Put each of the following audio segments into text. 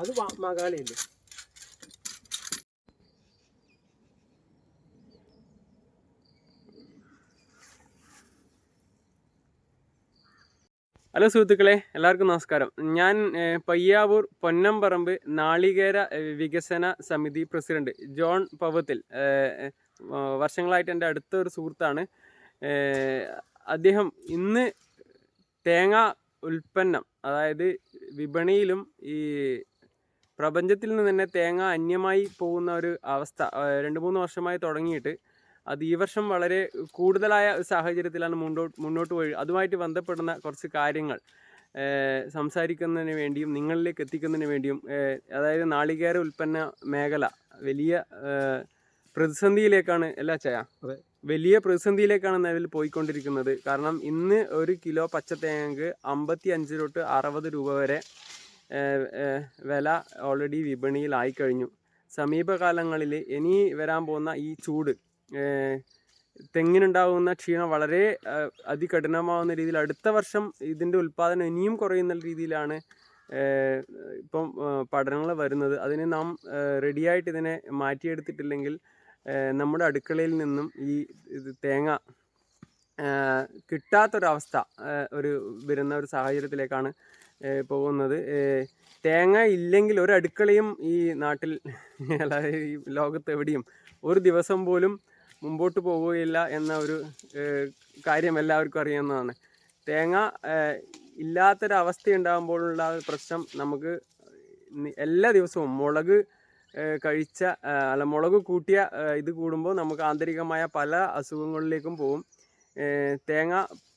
അത് മകാളിയല്ലേ ഹലോ സുഹൃത്തുക്കളെ എല്ലാവർക്കും നമസ്കാരം. ഞാൻ പയ്യാവൂർ പൊന്നമ്പറമ്പ് നാളികേര വികസന സമിതി പ്രസിഡന്റ് ജോൺ പവത്തിൽ. വർഷങ്ങളായിട്ട് എന്റെ അടുത്ത ഒരു സുഹൃത്താണ് അദ്ദേഹം ഇന്ന് തേങ്ങ ഉൽപ്പന്നം അതായത് വിപണിയിലും ഈ പ്രപഞ്ചത്തിൽ നിന്ന് തന്നെ തേങ്ങ അന്യമായി പോകുന്ന ഒരു അവസ്ഥ രണ്ട് മൂന്ന് വർഷമായി തുടങ്ങിയിട്ട് അത് ഈ വർഷം വളരെ കൂടുതലായ സാഹചര്യത്തിലാണ് മുന്നോട്ട് മുന്നോട്ട് പോയി. അതുമായിട്ട് ബന്ധപ്പെടുന്ന കുറച്ച് കാര്യങ്ങൾ സംസാരിക്കുന്നതിന് വേണ്ടിയും നിങ്ങളിലേക്ക് എത്തിക്കുന്നതിന് വേണ്ടിയും അതായത് നാളികേര ഉൽപ്പന്ന മേഖല വലിയ പ്രതിസന്ധിയിലേക്കാണ് അല്ല ചയ. വലിയ പ്രതിസന്ധിയിലേക്കാണ് നിലവിൽ പോയിക്കൊണ്ടിരിക്കുന്നത്. കാരണം ഇന്ന് ഒരു കിലോ പച്ച തേങ്ങക്ക് അമ്പത്തി അഞ്ച് തൊട്ട് അറുപത് രൂപ വരെ വില ഓൾറെഡി വിപണിയിലായി കഴിഞ്ഞു. സമീപകാലങ്ങളിൽ ഇനി വരാൻ പോകുന്ന ഈ ചൂട് തെങ്ങിനുണ്ടാകുന്ന ക്ഷീണം വളരെ അതികഠിനമാവുന്ന രീതിയിൽ അടുത്ത വർഷം ഇതിന്റെ ഉൽപ്പാദനം ഇനിയും കുറയുന്ന രീതിയിലാണ് ഇപ്പം പഠനങ്ങൾ വരുന്നത്. അതിന് നാം റെഡിയായിട്ട് ഇതിനെ മാറ്റിയെടുത്തിട്ടില്ലെങ്കിൽ നമ്മുടെ അടുക്കളയിൽ നിന്നും ഈ തേങ്ങ കിട്ടാത്തൊരവസ്ഥ ഒരു വരുന്ന ഒരു സാഹചര്യത്തിലേക്കാണ് പോകുന്നത്. തേങ്ങ ഇല്ലെങ്കിൽ ഒരു അടുക്കളയും ഈ നാട്ടിൽ അതായത് ഈ ലോകത്ത് എവിടെയും ഒരു ദിവസം പോലും മുമ്പോട്ട് പോവുകയില്ല എന്ന ഒരു കാര്യം എല്ലാവർക്കും അറിയാവുന്നതാണ് തേങ്ങ ഇല്ലാത്തൊരവസ്ഥ ഉണ്ടാകുമ്പോഴുള്ള പ്രശ്നം നമുക്ക് എല്ലാ ദിവസവും മുളക് കഴിച്ച അല്ല മുളക് കൂട്ടിയ ഇത് കൂടുമ്പോൾ നമുക്ക് ആന്തരികമായ പല അസുഖങ്ങളിലേക്കും പോകും. തേങ്ങ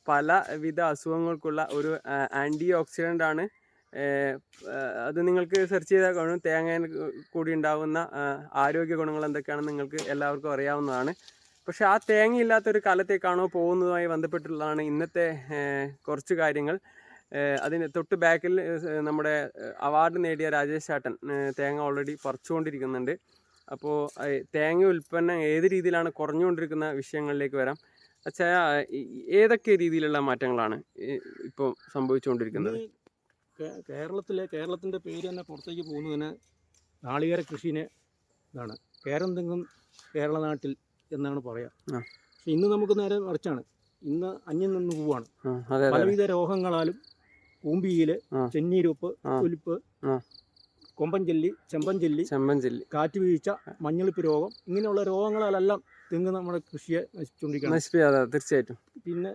പലവിധ അസുഖങ്ങൾക്കുള്ള ഒരു ആന്റി ഓക്സിഡന്റ് ആണ്. അത് നിങ്ങൾക്ക് സെർച്ച് ചെയ്താൽ കാണും. തേങ്ങയിൽ കൂടി ഉണ്ടാകുന്ന ആരോഗ്യ ഗുണങ്ങൾ എന്തൊക്കെയാണെന്ന് നിങ്ങൾക്ക് എല്ലാവർക്കും അറിയാവുന്നതാണ്. പക്ഷെ ആ തേങ്ങയില്ലാത്തൊരു കാലത്തേക്കാണോ പോകുന്നതുമായി ബന്ധപ്പെട്ടുള്ളതാണ് ഇന്നത്തെ കുറച്ച് കാര്യങ്ങൾ. അതിന് തൊട്ട് ബാക്കിൽ നമ്മുടെ അവാർഡ് നേടിയ രാജേഷ് ചാട്ടൻ തേങ്ങ ഓൾറെഡി പറിച്ചുകൊണ്ടിരിക്കുന്നുണ്ട്. അപ്പോൾ തേങ്ങ ഉൽപ്പന്നം ഏത് രീതിയിലാണ് കുറഞ്ഞുകൊണ്ടിരിക്കുന്ന വിഷയങ്ങളിലേക്ക് വരാം. അച്ഛാ ഏതൊക്കെ രീതിയിലുള്ള മാറ്റങ്ങളാണ് ഇപ്പോൾ സംഭവിച്ചുകൊണ്ടിരിക്കുന്നത്? കേരളത്തിലെ കേരളത്തിന്റെ പേര് തന്നെ പുറത്തേക്ക് പോകുന്നതിന് നാളികേര കൃഷിനെ ഇതാണ്. കേരം തെങ്ങും കേരള നാട്ടിൽ എന്നാണ് പറയുക. പക്ഷെ ഇന്ന് നമുക്ക് നേരെ മറിച്ചാണ്. ഇന്ന് അന്യം നിന്ന് പോവാണ്. പലവിധ രോഗങ്ങളാലും കൂമ്പിയിൽ. ചെന്നീരുപ്പ് ആ. കൊമ്പൻ ചെല്ലി ചെമ്പൻ ചെല്ലി ചെമ്പൻ ചെല്ലി കാറ്റ് വീഴ്ച മഞ്ഞളിപ്പ് രോഗം ഇങ്ങനെയുള്ള രോഗങ്ങളാലെല്ലാം തെങ്ങ് നമ്മുടെ കൃഷിയെ നശിച്ചുകൊണ്ടിരിക്കുകയാണ് നശിപ്പിക്കാതെ തീർച്ചയായിട്ടും. പിന്നെ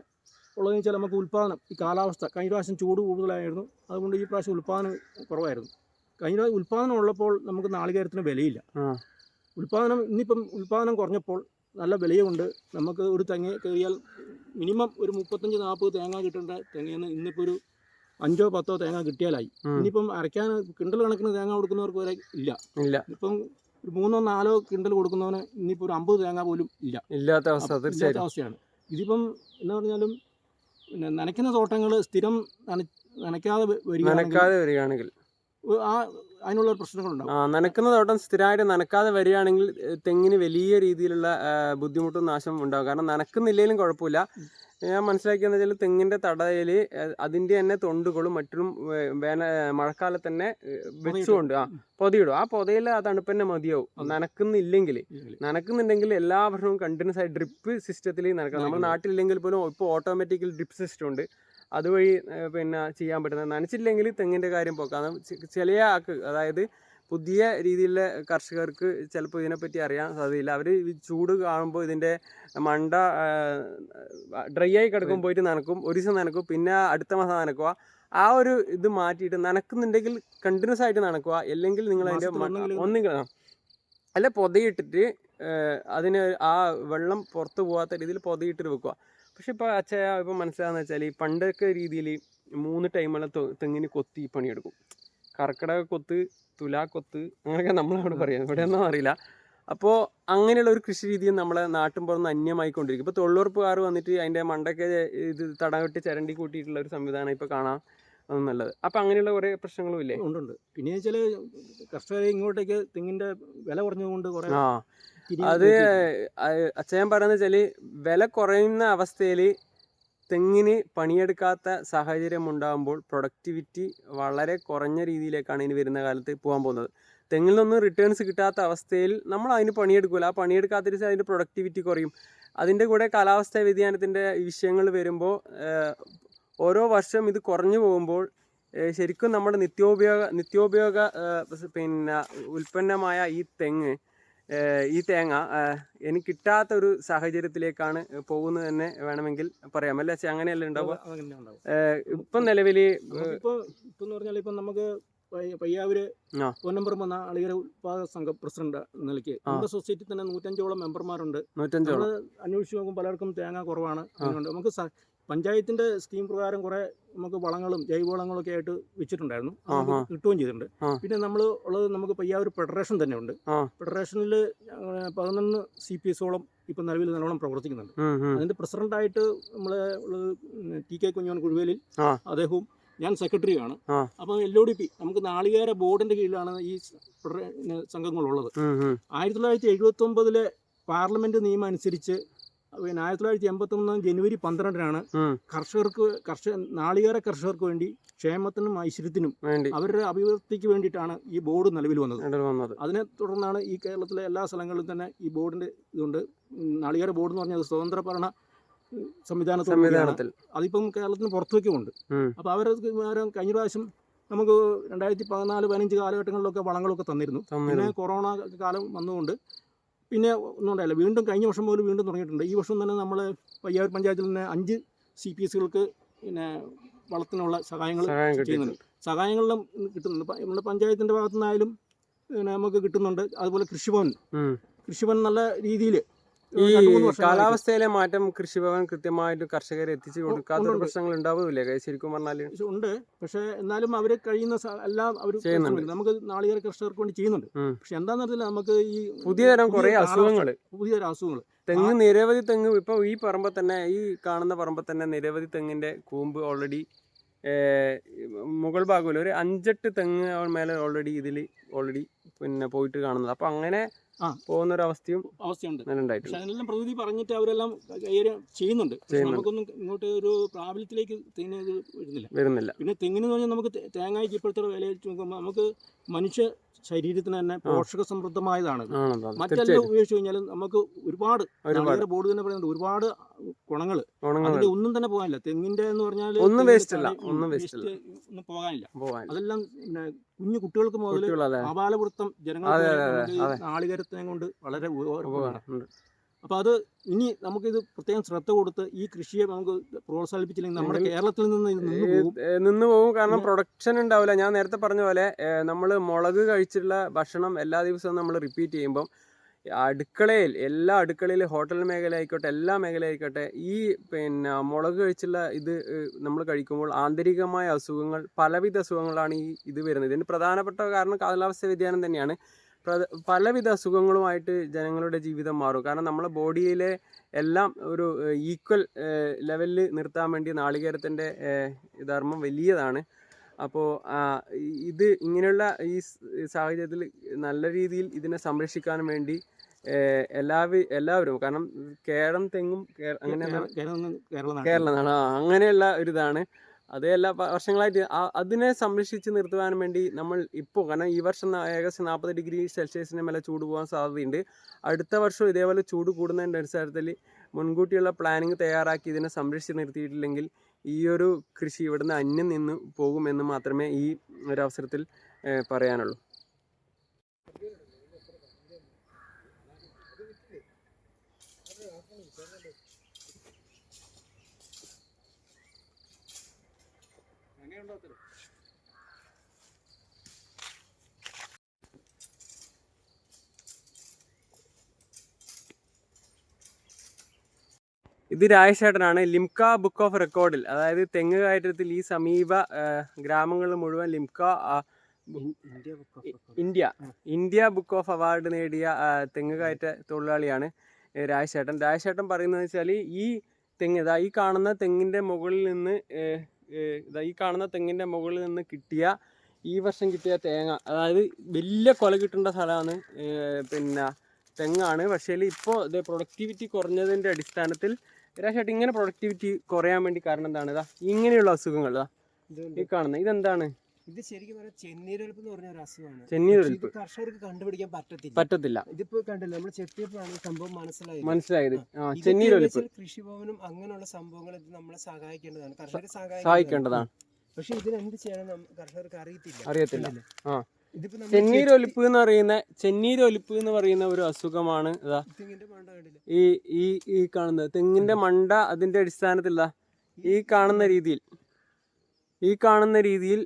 ഉള്ളതെന്ന് വെച്ചാൽ നമുക്ക് ഉൽപ്പാദനം ഈ കാലാവസ്ഥ കഴിഞ്ഞ പ്രാവശ്യം ചൂട് കൂടുതലായിരുന്നു അതുകൊണ്ട് ഈ പ്രാവശ്യം ഉൽപ്പാദനം കുറവായിരുന്നു. കഴിഞ്ഞ പ്രാവശ്യം ഉൽപ്പാദനം ഉള്ളപ്പോൾ നമുക്ക് നാളികേരത്തിന് വിലയില്ല. ഉൽപ്പാദനം ഇന്നിപ്പം ഉൽപ്പാദനം കുറഞ്ഞപ്പോൾ നല്ല വിലയുണ്ട് നമുക്ക് ഒരു തെങ്ങ് കയറിയാൽ മിനിമം ഒരു മുപ്പത്തഞ്ച് നാൽപ്പത് തേങ്ങ കിട്ടേണ്ട തെങ്ങയിൽ നിന്ന് ഇന്നിപ്പോൾ ഒരു അഞ്ചോ പത്തോ തേങ്ങ കിട്ടിയാലായി. ഇനിയിപ്പം അരയ്ക്കാൻ കിണ്ടൽ കണക്കിന് തേങ്ങ കൊടുക്കുന്നവർക്ക് വരെ ഇല്ല. ഇല്ല. ഇപ്പം ഒരു മൂന്നോ നാലോ കിണ്ടൽ കൊടുക്കുന്നവന് ഇനിയിപ്പോൾ ഒരു അമ്പത് തേങ്ങ പോലും ഇല്ല. ഇല്ലാത്ത അവസ്ഥ തീർച്ചയായിട്ടും. അവസ്ഥയാണ്. ഇതിപ്പം എന്ന് പറഞ്ഞാലും പിന്നെ നനയ്ക്കുന്ന തോട്ടങ്ങൾ സ്ഥിരം നനയ്ക്കാതെ നനയ്ക്കാതെ വരികയാണെങ്കിൽ. ആ അതിനുള്ള പ്രശ്നങ്ങളുണ്ടാവും. ആ നനക്കുന്ന തോട്ടം സ്ഥിരമായിട്ട് നനക്കാതെ വരികയാണെങ്കിൽ തെങ്ങിന് വലിയ രീതിയിലുള്ള ബുദ്ധിമുട്ടും നാശം ഉണ്ടാകും കാരണം നനക്കുന്നില്ലെങ്കിലും കുഴപ്പമില്ല. ഞാൻ മനസ്സിലാക്കിയെന്ന് വെച്ചാൽ തെങ്ങിന്റെ തടയിൽ അതിന്റെ തന്നെ തൊണ്ടുകളും മറ്റും വേന മഴക്കാലത്ത് തന്നെ വെച്ചുകൊണ്ട് ആ പൊതിയിടും. ആ പൊതയിൽ ആ തണുപ്പ് തന്നെ മതിയാവും. നനക്കുന്നില്ലെങ്കിൽ. നനക്കുന്നുണ്ടെങ്കിൽ എല്ലാ വർഷവും കണ്ടിന്യൂസ് ആയി ഡ്രിപ്പ് സിസ്റ്റത്തിൽ നനക്കണം. നമ്മുടെ. നാട്ടിലില്ലെങ്കിൽ പോലും ഇപ്പോൾ ഓട്ടോമാറ്റിക്കൽ ഡ്രിപ്പ് സിസ്റ്റം ഉണ്ട്. അതുവഴി പിന്നെ ചെയ്യാൻ പറ്റുന്നത് നനച്ചില്ലെങ്കിൽ തെങ്ങിന്റെ കാര്യം പോക്കാം. ചില ആക്ക്. അതായത് പുതിയ രീതിയിലുള്ള കർഷകർക്ക് ചിലപ്പോൾ ഇതിനെപ്പറ്റി അറിയാൻ സാധ്യതയില്ല. അവർ ചൂട് കാണുമ്പോൾ ഇതിന്റെ മണ്ട ഡ്രൈ ആയി കിടക്കും പോയിട്ട് നനക്കും ഒരു ദിവസം നനക്കും പിന്നെ അടുത്ത മാസം നനക്കുക. ആ ഒരു ഇത് മാറ്റിയിട്ട് നനക്കുന്നുണ്ടെങ്കിൽ കണ്ടിന്യൂസ് ആയിട്ട് നനക്കുക. അല്ലെങ്കിൽ നിങ്ങൾ അതിന്റെ ഒന്നുകിൽ. അല്ല പൊതയിട്ടിട്ട് അതിന് ആ വെള്ളം പുറത്ത് പോകാത്ത രീതിയിൽ പൊതയിട്ടിട്ട് വെക്കുക. പക്ഷെ ഇപ്പോൾ അച്ഛ ഇപ്പം മനസ്സിലാകുന്ന വെച്ചാൽ ഈ പണ്ടൊക്കെ രീതിയിൽ മൂന്ന് ടൈമുള്ള തെങ്ങിന് കൊത്തി പണിയെടുക്കും. കർക്കിടക കൊത്ത് തുലാക്കൊത്ത് അങ്ങനെയൊക്കെ നമ്മളവിടെ പറയാം. ഇവിടെ ഒന്നും അറിയില്ല. അപ്പോൾ അങ്ങനെയുള്ള ഒരു കൃഷി രീതിയും നമ്മളെ നാട്ടിൻ പുറത്ത് അന്യമായിക്കൊണ്ടിരിക്കും ഇപ്പോൾ തൊഴിലുറപ്പുകാർ വന്നിട്ട് അതിന്റെ മണ്ടൊക്കെ ഇത് തടവിട്ട് ചരണ്ടി കൂട്ടിയിട്ടുള്ള ഒരു സംവിധാനം ഇപ്പോൾ കാണാം. നല്ലത്. അപ്പം അങ്ങനെയുള്ള കുറേ പ്രശ്നങ്ങളും ഇല്ലേ? ഉണ്ട് പിന്നെ വെച്ചാൽ കർഷകരെ ഇങ്ങോട്ടേക്ക് തെങ്ങിന്റെ വില കുറഞ്ഞതുകൊണ്ട് കുറേ ആ. അത് അച്ഛൻ പറയുന്നത് വെച്ചാൽ വില കുറയുന്ന അവസ്ഥയിൽ തെങ്ങിന് പണിയെടുക്കാത്ത സാഹചര്യം ഉണ്ടാകുമ്പോൾ പ്രൊഡക്ടിവിറ്റി വളരെ കുറഞ്ഞ രീതിയിലേക്കാണ് ഇനി വരുന്ന കാലത്ത് പോകാൻ പോകുന്നത്. തെങ്ങിൽ നിന്നും റിട്ടേൺസ് കിട്ടാത്ത അവസ്ഥയിൽ നമ്മൾ അതിന് പണിയെടുക്കില്ല ആ പണിയെടുക്കാത്ത അതിന്റെ പ്രൊഡക്ടിവിറ്റി കുറയും. അതിന്റെ കൂടെ കാലാവസ്ഥാ വ്യതിയാനത്തിന്റെ വിഷയങ്ങൾ വരുമ്പോൾ ഓരോ വർഷം ഇത് കുറഞ്ഞു പോകുമ്പോൾ ശരിക്കും നമ്മുടെ നിത്യോപയോഗ നിത്യോപയോഗ പിന്നെ ഉൽപ്പന്നമായ ഈ തെങ്ങ് ഈ തേങ്ങ എനിക്ക് കിട്ടാത്ത ഒരു സാഹചര്യത്തിലേക്കാണ് പോകുന്നത് തന്നെ വേണമെങ്കിൽ പറയാം. അല്ല അങ്ങനെയല്ലേ ഉണ്ടാവുക? ഇപ്പം നിലവിൽ നമുക്കിപ്പോ ഇപ്പൊ എന്ന് പറഞ്ഞാൽ ഇപ്പൊ നമുക്ക് പയ്യ- പയ്യാവൂര് ആ. പൊന്നമ്പറം വന്ന അളിയര ഉത്പാദക സംഘ പ്രസിഡന്റ് നിലയ്ക്ക് നമ്മുടെ സൊസൈറ്റി തന്നെ നൂറ്റഞ്ചോളം മെമ്പർമാരുണ്ട്. നമ്മൾ അന്വേഷിച്ച് നോക്കും പലർക്കും തേങ്ങ കുറവാണ് നമുക്ക് പഞ്ചായത്തിന്റെ സ്കീം പ്രകാരം കുറെ നമുക്ക് വളങ്ങളും ജൈവവളങ്ങളും ഒക്കെ ആയിട്ട് വെച്ചിട്ടുണ്ടായിരുന്നു. അത് നമുക്ക് കിട്ടുകയും ചെയ്തിട്ടുണ്ട്. പിന്നെ നമ്മൾ ഉള്ളത് നമുക്ക് പയ്യാവൂർ ഫെഡറേഷൻ തന്നെ ഉണ്ട് ഫെഡറേഷനിൽ പതിനൊന്ന് സി പി എസോളം ഇപ്പം നിലവിൽ നല്ലോണം പ്രവർത്തിക്കുന്നുണ്ട്. അതിന്റെ പ്രസിഡന്റ് അതിന്റെ പ്രസിഡന്റായിട്ട് നമ്മളെ ഉള്ളത് ടി കെ കുഞ്ഞോൻ കുഴുവേലിൽ. അദ്ദേഹവും ഞാൻ സെക്രട്ടറിയാണ് അപ്പൊ എൽ ഒ ഡി പി നമുക്ക് നാളികേര ബോർഡിന്റെ കീഴിലാണ് ഈ സംഘങ്ങളുള്ളത്. ആയിരത്തി തൊള്ളായിരത്തി എഴുപത്തി ഒമ്പതിലെ പാർലമെന്റ് നിയമം അനുസരിച്ച് പിന്നെ ആയിരത്തി തൊള്ളായിരത്തി എൺപത്തി ഒന്ന് ജനുവരി പന്ത്രണ്ടിനാണ്. കർഷകർക്ക് കർഷക നാളികേര കർഷകർക്ക് വേണ്ടി ക്ഷേമത്തിനും ഐശ്വര്യത്തിനും അവരുടെ അഭിവൃദ്ധിക്ക് വേണ്ടിയിട്ടാണ് ഈ ബോർഡ് നിലവിൽ വന്നത്. അതിനെ തുടർന്നാണ് ഈ കേരളത്തിലെ എല്ലാ സ്ഥലങ്ങളിലും തന്നെ ഈ ബോർഡിന്റെ ഇതുണ്ട്. നാളികേര ബോർഡ് എന്ന് പറഞ്ഞത് സ്വതന്ത്ര ഭരണ സംവിധാന സംവിധാനത്തിൽ. അതിപ്പം കേരളത്തിന് പുറത്തേക്കും ഉണ്ട് അപ്പൊ വേറെ കഴിഞ്ഞ പ്രാവശ്യം നമുക്ക് രണ്ടായിരത്തി പതിനാല് പതിനഞ്ച് കാലഘട്ടങ്ങളിലൊക്കെ വളങ്ങളൊക്കെ തന്നിരുന്നു. പിന്നെ കൊറോണ കാലം വന്നുകൊണ്ട് പിന്നെ ഒന്നും ഉണ്ടായില്ല വീണ്ടും കഴിഞ്ഞ വർഷം പോലും വീണ്ടും തുടങ്ങിയിട്ടുണ്ട്. ഈ വർഷം തന്നെ നമ്മൾ പയ്യാവൂർ പഞ്ചായത്തിൽ നിന്ന് അഞ്ച് സി പി എസുകൾക്ക് പിന്നെ വളത്തിനുള്ള സഹായങ്ങൾ ചെയ്യുന്നുണ്ട്. സഹായങ്ങളിലും കിട്ടുന്നുണ്ട്. നമ്മുടെ പഞ്ചായത്തിന്റെ ഭാഗത്തു നിന്നായാലും പിന്നെ നമുക്ക് കിട്ടുന്നുണ്ട്. അതുപോലെ കൃഷിഭവൻ. കൃഷിഭവൻ നല്ല രീതിയിൽ ഈ കാലാവസ്ഥയിലെ മാറ്റം കൃഷിഭവൻ കൃത്യമായിട്ട് കർഷകരെ എത്തിച്ചു കൊടുക്കാത്ത ഒരു പ്രശ്നങ്ങൾ ഉണ്ടാവില്ലേ ശരിക്കും പറഞ്ഞാൽ. ഉണ്ട്. പക്ഷെ എന്നാലും അവർ കഴിയുന്ന എല്ലാം അവർ ചെയ്യുന്നുണ്ട്. നമുക്ക് നാളികേര കർഷകർക്ക് വേണ്ടി ചെയ്യുന്നുണ്ട്. പക്ഷെ എന്താണെന്ന് അറിയില്ല. നമുക്ക് ഈ പുതിയ തരം പുതിയ കുറെ അസുഖങ്ങൾ അസുഖങ്ങൾ പുതിയൊരു അസുഖങ്ങൾ തെങ്ങ് നിരവധി തെങ്ങ് ഇപ്പൊ ഈ പറമ്പ തന്നെ ഈ കാണുന്ന പറമ്പ തന്നെ നിരവധി തെങ്ങിന്റെ കൂമ്പ് ഓൾറെഡി മുകൾ ഭാഗമില്ല? ഒരു അഞ്ചെട്ട് തെങ്ങ് മേലെ ഓൾറെഡി ഇതിൽ ഓൾറെഡി പിന്നെ പോയിട്ട് കാണുന്നത്. അപ്പൊ അങ്ങനെ. പോകുന്ന ഒരു അവസ്ഥയും അവസ്ഥയുണ്ട് പക്ഷെ അതിനെല്ലാം പ്രകൃതി പറഞ്ഞിട്ട് അവരെല്ലാം കൈകാര്യം ചെയ്യുന്നുണ്ട്. പക്ഷെ നമുക്കൊന്നും ഇങ്ങോട്ട് ഒരു പ്രാബല്യത്തിലേക്ക് തെങ്ങിന് വരുന്നില്ല. വരുന്നില്ല. പിന്നെ തെങ്ങിന് പറഞ്ഞാൽ നമുക്ക് തേങ്ങയ്ക്ക് ഇപ്പോഴത്തെ വില നമുക്ക് മനുഷ്യ ശരീരത്തിന് തന്നെ പോഷക സമൃദ്ധമായതാണ്. മറ്റെല്ലാം ഉപയോഗിച്ച് കഴിഞ്ഞാൽ നമുക്ക് ഒരുപാട് ബോർഡ് തന്നെ പറയുന്നുണ്ട്. ഒരുപാട് ഗുണങ്ങൾ അതിന്റെ ഒന്നും തന്നെ പോകാനില്ല. തെങ്ങിന്റെ എന്ന് പറഞ്ഞാൽ ഒന്നും വേസ്റ്റ് അല്ല, ഒന്നും വേസ്റ്റ്. ഒന്നും പോകാനില്ല. അതെല്ലാം പിന്നെ കുഞ്ഞു കുട്ടികൾക്ക് മുതൽ ആപാലവൃത്തം അതെ. നാളികേരത്തിനെ കൊണ്ട് വളരെ ഉപകാരപ്പെടുന്നുണ്ട് ഉപകാരം ഉണ്ട്. അപ്പോൾ അത് ഇനി നമുക്കിത് പ്രത്യേകം ശ്രദ്ധ കൊടുത്ത് ഈ കൃഷിയെ നമുക്ക് പ്രോത്സാഹിപ്പിച്ചില്ലെങ്കിൽ നമ്മുടെ കേരളത്തിൽ നിന്ന് നിന്ന് പോകും. കാരണം പ്രൊഡക്ഷൻ ഉണ്ടാവില്ല. ഞാൻ നേരത്തെ പറഞ്ഞ പോലെ നമ്മൾ മുളക് കഴിച്ചിട്ടുള്ള ഭക്ഷണം എല്ലാ ദിവസവും നമ്മൾ റിപ്പീറ്റ് ചെയ്യുമ്പം അടുക്കളയിൽ എല്ലാ അടുക്കളയിലും ഹോട്ടൽ മേഖല ആയിക്കോട്ടെ എല്ലാ മേഖല ആയിക്കോട്ടെ ഈ പിന്നെ മുളക് കഴിച്ചുള്ള ഇത് നമ്മൾ കഴിക്കുമ്പോൾ ആന്തരികമായ അസുഖങ്ങൾ പലവിധ അസുഖങ്ങളാണ് ഈ ഇത് വരുന്നത്. ഇതിന് പ്രധാനപ്പെട്ട കാരണം കാലാവസ്ഥ വ്യതിയാനം തന്നെയാണ്. പലവിധ അസുഖങ്ങളുമായിട്ട് ജനങ്ങളുടെ ജീവിതം മാറും. കാരണം നമ്മളെ ബോഡിയിലെ എല്ലാം ഒരു ഈക്വൽ ലെവലിൽ നിർത്താൻ വേണ്ടി നാളികേരത്തിന്റെ ധർമ്മം വലിയതാണ്. അപ്പോൾ ഇത് ഇങ്ങനെയുള്ള ഈ സാഹചര്യത്തിൽ നല്ല രീതിയിൽ ഇതിനെ സംരക്ഷിക്കാൻ വേണ്ടി എല്ലാ എല്ലാവരും കാരണം കേരളം തെങ്ങും അങ്ങനെ കേരള-. കേരളമാണ് ആ അങ്ങനെയുള്ള ഒരു ഇതാണ് അത് എല്ലാ വർഷങ്ങളായിട്ട് അതിനെ സംരക്ഷിച്ച് നിർത്തുവാൻ വേണ്ടി നമ്മൾ ഇപ്പോൾ കാരണം ഈ വർഷം ഏകദേശം നാൽപ്പത് ഡിഗ്രി സെൽഷ്യസിന് മേലെ ചൂട് പോകാൻ സാധ്യതയുണ്ട്. അടുത്ത വർഷം ഇതേപോലെ ചൂട് കൂടുന്നതിന്റെ അടിസ്ഥാനത്തിൽ മുൻകൂട്ടിയുള്ള പ്ലാനിങ് തയ്യാറാക്കി ഇതിനെ സംരക്ഷിച്ച് നിർത്തിയിട്ടില്ലെങ്കിൽ ഈ ഒരു കൃഷി ഇവിടുന്ന് അന്യം നിന്ന് പോകുമെന്ന് മാത്രമേ ഈ ഒരു അവസരത്തിൽ പറയാനുള്ളൂ. ഇത് രാജേഷേട്ടനാണ് ലിംക ബുക്ക് ഓഫ് റെക്കോർഡിൽ അതായത് തെങ്ങ് കയറ്റത്തിൽ ഈ സമീപ ഗ്രാമങ്ങൾ മുഴുവൻ Limca India India. Book of award നേടിയ തെങ്ങ് കയറ്റ തൊഴിലാളിയാണ് രാജശേട്ടൻ രാജേഷേട്ടൻ രാജേഷേട്ടൻ പറയുന്നത് വെച്ചാൽ ഈ തെങ്ങ് ഇതാ ഈ കാണുന്ന തെങ്ങിന്റെ മുകളിൽ നിന്ന് ഇതാ ഈ കാണുന്ന തെങ്ങിന്റെ മുകളിൽ നിന്ന് കിട്ടിയ ഈ വർഷം കിട്ടിയ തേങ്ങ അതായത് വലിയ കൊല കിട്ടേണ്ട സ്ഥലമാണ് പിന്നെ തെങ്ങാണ്. പക്ഷേ ഇപ്പോൾ ഇത് പ്രൊഡക്ടിവിറ്റി കുറഞ്ഞതിന്റെ അടിസ്ഥാനത്തിൽ രാശേട്ട് ഇങ്ങനെ പ്രൊഡക്ടിവിറ്റി കുറയാൻ വേണ്ടി കാരണം എന്താണ്? ഇതാ ഇങ്ങനെയുള്ള അസുഖങ്ങൾ ഇതാ ഈ കാണുന്നത് ഇതെന്താണ്? ഇത് ശരിക്കും പറഞ്ഞാൽ ചെന്നീരൊലിപ്പ് എന്ന് പറഞ്ഞ ഒരു അസുഖമാണ്. ചെന്നീരൊലിപ്പ്. കർഷകർക്ക് കണ്ടുപിടിക്കാൻ പറ്റത്തില്ല. പറ്റത്തില്ല. ഇതിപ്പോ കണ്ടില്ല നമ്മൾ ചെത്തിയപ്പോഴാണ് സംഭവം മനസ്സിലായത്. മനസ്സിലായത്. ചെന്നീരൊലിപ്പ്. കൃഷിഭവനും അങ്ങനെയുള്ള സംഭവങ്ങൾ ഇത് നമ്മളെ സഹായിക്കേണ്ടതാണ്. കർഷകരെ സഹായിക്കേണ്ടതാണ്. പക്ഷെ ഇതിനെന്ത് ചെയ്യണം കർഷകർക്ക് അറിയത്തില്ല. അറിയത്തില്ല. ആ. ചെന്നീരൊലിപ്പ് എന്ന് പറയുന്ന ചെന്നീരൊലിപ്പ് എന്ന് പറയുന്ന ഒരു അസുഖമാണ് ഇതാ. ഈ ഈ ഈ കാണുന്നത്. തെങ്ങിന്റെ മണ്ട അതിന്റെ അടിസ്ഥാനത്തിൽ ഇതാ ഈ കാണുന്ന രീതിയിൽ. ഈ കാണുന്ന രീതിയിൽ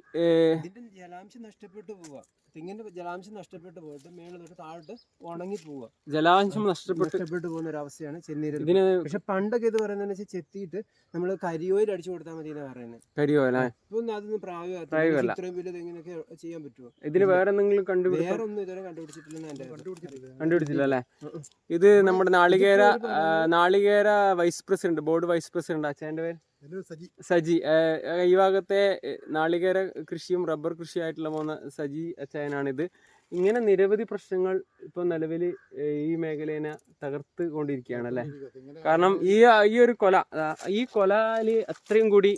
ജലാംശം നഷ്ടപ്പെട്ടു പോവുക തെങ്ങിന്റെ ജലാംശം നഷ്ടപ്പെട്ടു പോയിട്ട് മേളിൽ തൊട്ട് താഴോട്ട് ഉണങ്ങി പോവുക. ജലാംശം നഷ്ടപ്പെട്ട്. നഷ്ടപ്പെട്ടു പോകുന്ന ഒരു അവസ്ഥയാണ് ചെന്നീര് ഇതിന് പക്ഷെ പണ്ടൊക്കെ ഇത് പറയുന്നത് വെച്ചാൽ ചെത്തിയിട്ട് നമ്മൾ കരിയോയിൽ അടിച്ചു കൊടുത്താൽ മതി എന്നാ പറയുന്നത് കരിയോല ഇപ്പൊ അതൊന്നും. പ്രായമല്ല. ഇത്രയും വലിയ തെങ്ങിനൊക്കെ ചെയ്യാൻ പറ്റുമോ ഇതിന് വേറെ എന്തെങ്കിലും കണ്ടുപിടുത്തം? വേറെ ഒന്നും ഇതുവരെ കണ്ടുപിടിച്ചിട്ടില്ലെന്ന് എന്റെ കണ്ടുപിടിച്ചില്ല അല്ലേ? ഇത് നമ്മുടെ നാളികേര നാളികേര vice president board vice president അച്ഛന്റെ പേര്? സജി. സജി. ഈ ഭാഗത്തെ നാളികേര കൃഷിയും റബ്ബർ കൃഷിയായിട്ടുള്ള പോകുന്ന സജി അച്ചായനാണിത്. ഇങ്ങനെ നിരവധി പ്രശ്നങ്ങൾ ഇപ്പൊ നിലവിൽ ഈ മേഖലേനെ തകർത്ത് കൊണ്ടിരിക്കുകയാണ്. അല്ലെ കാരണം ഈ ഈ ഒരു കൊല ഈ കൊലയിൽ അത്രയും കൂടി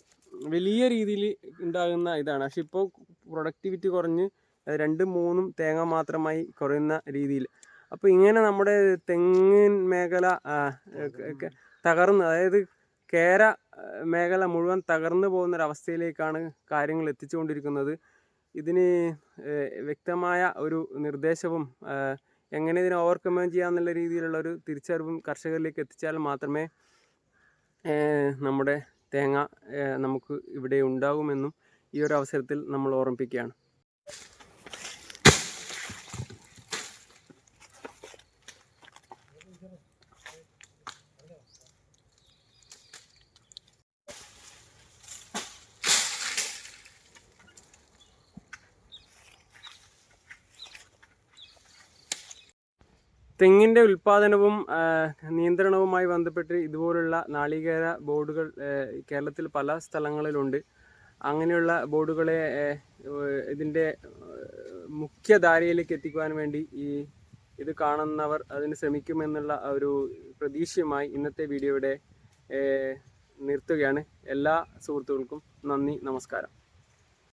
വലിയ രീതിയിൽ ഉണ്ടാകുന്ന ഇതാണ്. പക്ഷെ ഇപ്പോൾ പ്രൊഡക്ടിവിറ്റി കുറഞ്ഞ് രണ്ടും മൂന്നും തേങ്ങ മാത്രമായി കുറയുന്ന രീതിയിൽ. അപ്പോൾ ഇങ്ങനെ നമ്മുടെ തെങ്ങിൻ മേഖല തകർന്ന് അതായത് കേര മേഖല മുഴുവൻ തകർന്നു പോകുന്നൊരവസ്ഥയിലേക്കാണ് കാര്യങ്ങൾ എത്തിച്ചുകൊണ്ടിരിക്കുന്നത്. ഇതിന് വ്യക്തമായ ഒരു നിർദ്ദേശവും എങ്ങനെ ഇതിനെ ഓവർകം ചെയ്യാമെന്നുള്ള രീതിയിലുള്ള ഒരു തിരിച്ചറിവും കർഷകരിലേക്ക് എത്തിച്ചാൽ മാത്രമേ നമ്മുടെ തേങ്ങ നമുക്ക് ഇവിടെ ഉണ്ടാകുമെന്നും ഈ ഒരു അവസരത്തിൽ നമ്മൾ ഓർമ്മിപ്പിക്കുകയാണ്. തെങ്ങിന്റെ ഉൽപ്പാദനവും നിയന്ത്രണവുമായി ബന്ധപ്പെട്ട് ഇതുപോലുള്ള നാളികേര ബോർഡുകൾ കേരളത്തിൽ പല സ്ഥലങ്ങളിലുണ്ട്. അങ്ങനെയുള്ള ബോർഡുകളെ ഇതിന്റെ മുഖ്യധാരയിലേക്ക് എത്തിക്കുവാൻ വേണ്ടി ഈ ഇത് കാണുന്നവർ അതിന് ശ്രമിക്കുമെന്നുള്ള ഒരു പ്രതീക്ഷയുമായി ഇന്നത്തെ വീഡിയോയുടെ നിർത്തുകയാണ്. എല്ലാ സുഹൃത്തുക്കൾക്കും നന്ദി നമസ്കാരം.